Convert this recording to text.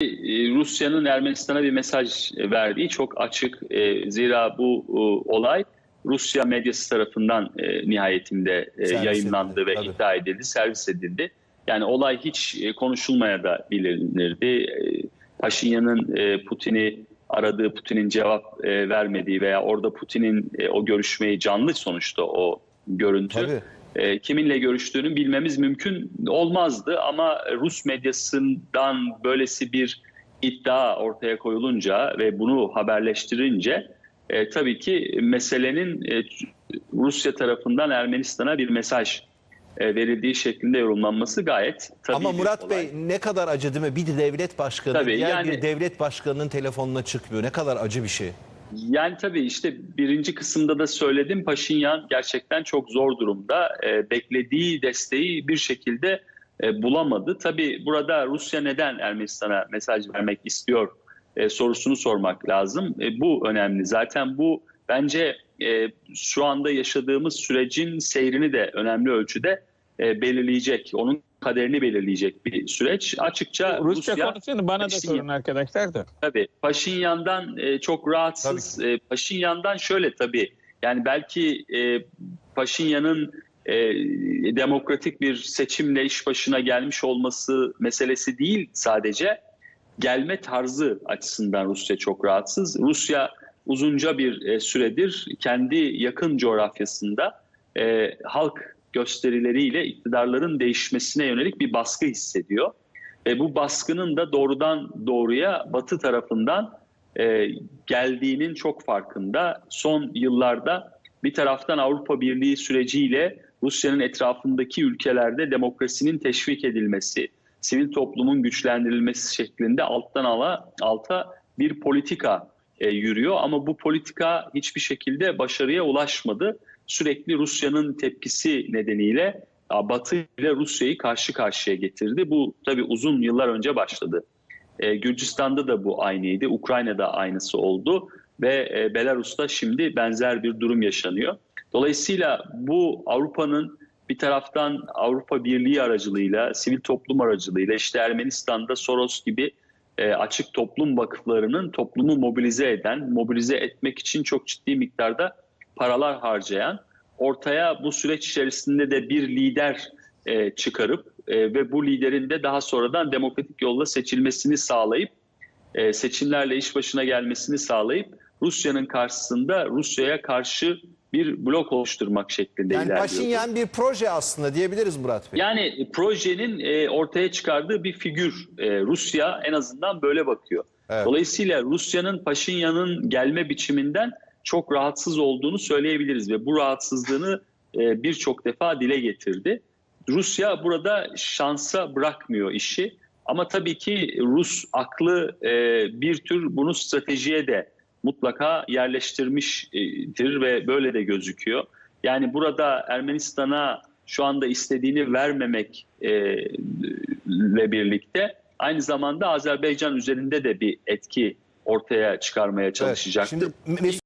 e, Rusya'nın Ermenistan'a bir mesaj verdiği çok açık. E, zira bu e, olay Rusya medyası tarafından e, nihayetinde e, Servis yayınlandı edildi, ve tabii. iddia edildi, servis edildi. Yani olay hiç e, konuşulmaya da bilinirdi. E, Paşinyan'ın e, Putin'i aradığı, Putin'in cevap e, vermediği veya orada Putin'in e, o görüşmeyi canlı sonuçta o görüntü. Tabii. E, kiminle görüştüğünü bilmemiz mümkün olmazdı ama Rus medyasından böylesi bir iddia ortaya koyulunca ve bunu haberleştirince e, tabii ki meselenin e, Rusya tarafından Ermenistan'a bir mesaj e, verildiği şeklinde yorumlanması gayet tabii Ama Murat olay. Bey ne kadar acı değil mi? Bir devlet başkanı Tabii, diğer yani- bir devlet başkanının telefonuna çıkmıyor. Ne kadar acı bir şey. Yani tabii işte birinci kısımda da söyledim Paşinyan gerçekten çok zor durumda. E, beklediği desteği bir şekilde e, bulamadı. Tabii burada Rusya neden Ermenistan'a mesaj vermek istiyor e, sorusunu sormak lazım. E, bu önemli. Zaten bu bence e, şu anda yaşadığımız sürecin seyrini de önemli ölçüde e, belirleyecek. Onun kaderini belirleyecek bir süreç. Açıkça Rusça Rusya konusunu bana da Paşinyan- sorun arkadaşlar da. Tabii Paşinyan'dan e, çok rahatsız. E, Paşinyan'dan şöyle tabii yani belki e, Paşinyan'ın e, demokratik bir seçimle iş başına gelmiş olması meselesi değil sadece gelme tarzı açısından Rusya çok rahatsız. Rusya uzunca bir e, süredir kendi yakın coğrafyasında e, halk gösterileriyle iktidarların değişmesine yönelik bir baskı hissediyor. Ve bu baskının da doğrudan doğruya Batı tarafından e, geldiğinin çok farkında. Son yıllarda bir taraftan Avrupa Birliği süreciyle Rusya'nın etrafındaki ülkelerde demokrasinin teşvik edilmesi, sivil toplumun güçlendirilmesi şeklinde alttan ala alta bir politika e, yürüyor. Ama bu politika hiçbir şekilde başarıya ulaşmadı. Sürekli Rusya'nın tepkisi nedeniyle a, Batı ile Rusya'yı karşı karşıya getirdi. Bu tabii uzun yıllar önce başladı. E, Gürcistan'da da bu aynıydı, Ukrayna'da aynısı oldu ve e, Belarus'ta şimdi benzer bir durum yaşanıyor. Dolayısıyla bu Avrupa'nın bir taraftan Avrupa Birliği aracılığıyla, sivil toplum aracılığıyla işte Ermenistan'da Soros gibi e, açık toplum vakıflarının toplumu mobilize eden, mobilize etmek için çok ciddi miktarda paralar harcayan, ortaya bu süreç içerisinde de bir lider e, çıkarıp e, ve bu liderin de daha sonradan demokratik yolla seçilmesini sağlayıp e, seçimlerle iş başına gelmesini sağlayıp Rusya'nın karşısında Rusya'ya karşı bir blok oluşturmak şeklinde Yani ilerliyor. Paşinyan bir proje aslında diyebiliriz Murat Bey. Yani projenin e, ortaya çıkardığı bir figür. E, Rusya en azından böyle bakıyor. Evet. Dolayısıyla Rusya'nın Paşinyan'ın gelme biçiminden çok rahatsız olduğunu söyleyebiliriz ve bu rahatsızlığını e, birçok defa dile getirdi. Rusya burada şansa bırakmıyor işi ama tabii ki Rus aklı e, bir tür bunu stratejiye de mutlaka yerleştirmiştir ve böyle de gözüküyor. Yani burada Ermenistan'a şu anda istediğini vermemek e, birlikte aynı zamanda Azerbaycan üzerinde de bir etki ortaya çıkarmaya Evet. çalışacaktır. Şimdi Mesut